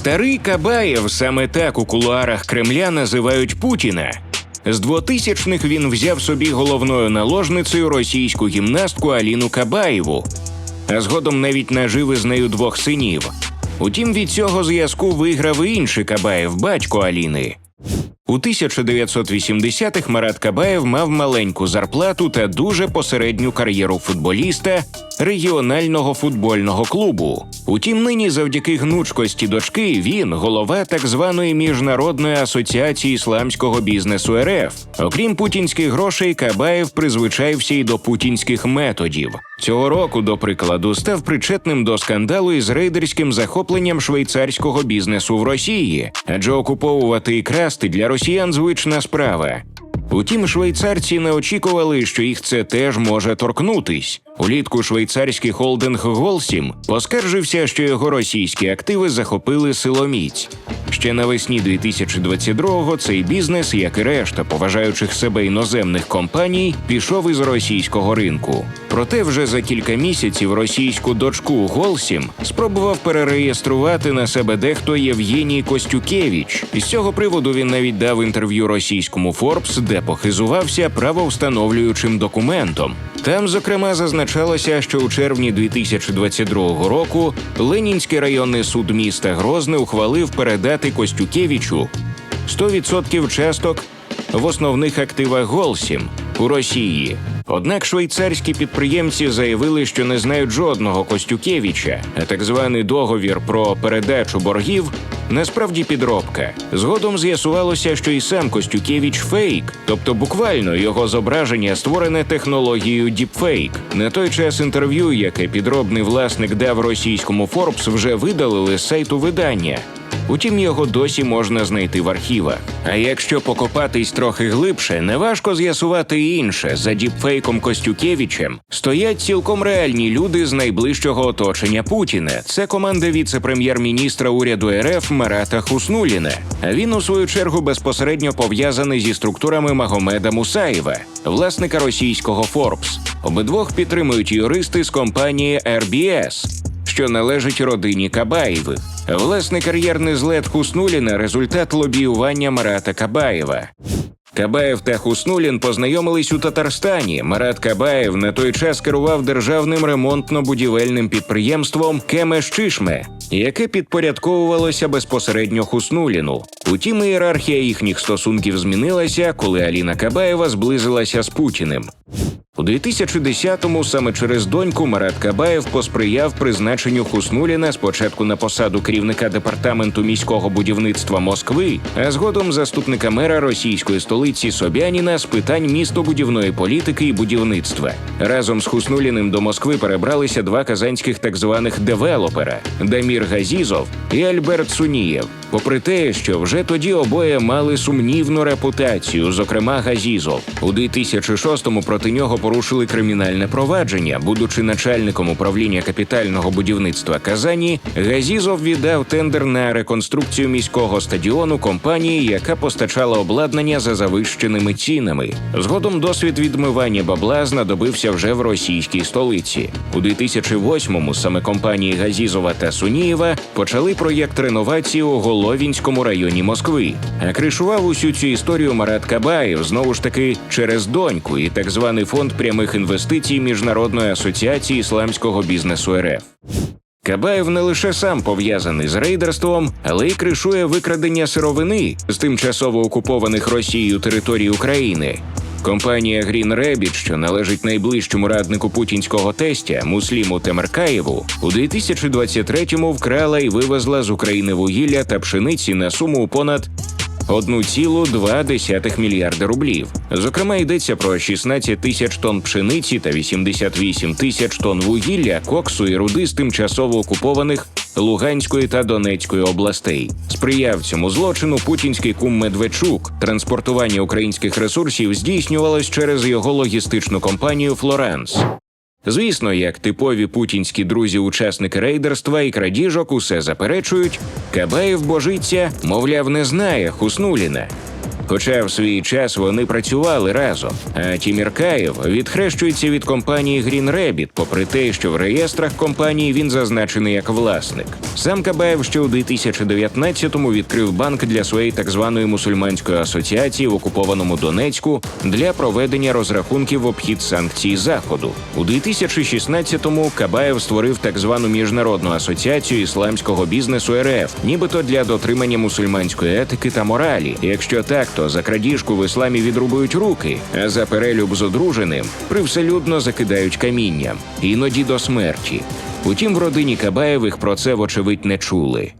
Старий Кабаєв саме так у кулуарах Кремля називають Путіна. З 2000-х він взяв собі головною наложницею російську гімнастку Аліну Кабаєву, а згодом навіть нажив із нею двох синів. Утім, від цього зв'язку виграв і інший Кабаєв, батько Аліни. У 1980-х Марат Кабаєв мав маленьку зарплату та дуже посередню кар'єру футболіста регіонального футбольного клубу. Утім, нині завдяки гнучкості дочки він голова так званої міжнародної асоціації ісламського бізнесу РФ. Окрім путінських грошей, Кабаєв призвичаївся й до путінських методів. Цього року, до прикладу, став причетним до скандалу із рейдерським захопленням швейцарського бізнесу в Росії, адже окуповувати і красти для росіян звична справа. Утім, швейцарці не очікували, що їх це теж може торкнутись. Улітку швейцарський холдинг Голсім поскаржився, що його російські активи захопили силоміць. Ще навесні 2022-го цей бізнес, як і решта поважаючих себе іноземних компаній, пішов із російського ринку. Проте вже за кілька місяців російську дочку Голсім спробував перереєструвати на себе дехто Євгеній Костюкевич. Із цього приводу він навіть дав інтерв'ю російському Forbes, де похизувався правовстановлюючим документом. Там, зокрема, зазначалося, що у червні 2022 року Ленінський районний суд міста Грозне ухвалив передати Костюкевичу 100% часток в основних активах Голсім у Росії. Однак швейцарські підприємці заявили, що не знають жодного Костюкевича, а так званий договір про передачу боргів насправді підробка. Згодом з'ясувалося, що і сам Костюкевич фейк, тобто буквально його зображення створене технологією діпфейк. На той час інтерв'ю, яке підробний власник дав російському Форбс, вже видалили з сайту видання. Утім, його досі можна знайти в архівах. А якщо покопатись трохи глибше, неважко з'ясувати інше. За діпфейком Костюкевичем стоять цілком реальні люди з найближчого оточення Путіна. Це команда віце-прем'єр-міністра уряду РФ Марата Хуснуліна. Він, у свою чергу, безпосередньо пов'язаний зі структурами Магомеда Мусаєва, власника російського Forbes. Обидвох підтримують юристи з компанії RBS, що належить родині Кабаєвих. Власне, кар'єрний злет Хуснуліна результат лобіювання Марата Кабаєва. Кабаєв та Хуснулін познайомились у Татарстані. Марат Кабаєв на той час керував державним ремонтно-будівельним підприємством Кемеш-Чишме, яке підпорядковувалося безпосередньо Хуснуліну. Утім, ієрархія їхніх стосунків змінилася, коли Аліна Кабаєва зблизилася з Путіним. У 2010-му саме через доньку Марат Кабаєв посприяв призначенню Хуснуліна спочатку на посаду керівника департаменту міського будівництва Москви, а згодом заступника мера російської столиці Собяніна з питань містобудівної політики і будівництва. Разом з Хуснуліним до Москви перебралися два казанських так званих девелопера Дамір Газізов і Альберт Сунієв. Попри те, що вже тоді обоє мали сумнівну репутацію, зокрема Газізов. У 2006-му проти нього порушили кримінальне провадження. Будучи начальником управління капітального будівництва Казані, Газізов віддав тендер на реконструкцію міського стадіону компанії, яка постачала обладнання за завищеними цінами. Згодом досвід відмивання бабла знадобився вже в російській столиці. У 2008-му саме компанії Газізова та Сунієва почали проєкт реновації у Головінському районі Москви. А кришував усю цю історію Марат Кабаєв знову ж таки через доньку і так званий фонд прямих інвестицій Міжнародної асоціації ісламського бізнесу РФ. Кабаєв не лише сам пов'язаний з рейдерством, але й кришує викрадення сировини з тимчасово окупованих Росією територій України. Компанія Green Rabbit, що належить найближчому раднику путінського тестя Мусліму Темеркаєву, у 2023-му вкрала і вивезла з України вугілля та пшениці на суму понад 1,2 мільярда рублів. Зокрема, йдеться про 16 тисяч тонн пшениці та 88 тисяч тонн вугілля, коксу і руди з тимчасово окупованих Луганської та Донецької областей. Сприяв цьому злочину путінський кум Медведчук. Транспортування українських ресурсів здійснювалось через його логістичну компанію Флоранс. Звісно, як типові путінські друзі-учасники рейдерства і крадіжок усе заперечують, Кабаєв божиться, мовляв, не знає Хуснуліна. Хоча в свій час вони працювали разом. А Тіміркаєв відхрещується від компанії Green Rabbit, попри те, що в реєстрах компанії він зазначений як власник. Сам Кабаєв ще у 2019-му відкрив банк для своєї так званої мусульманської асоціації в окупованому Донецьку для проведення розрахунків в обхід санкцій Заходу. У 2016-му Кабаєв створив так звану міжнародну асоціацію ісламського бізнесу РФ, нібито для дотримання мусульманської етики та моралі. Якщо так, то за крадіжку в ісламі відрубують руки, а за перелюб з одруженим привселюдно закидають камінням, іноді до смерті. Утім, в родині Кабаєвих про це вочевидь не чули.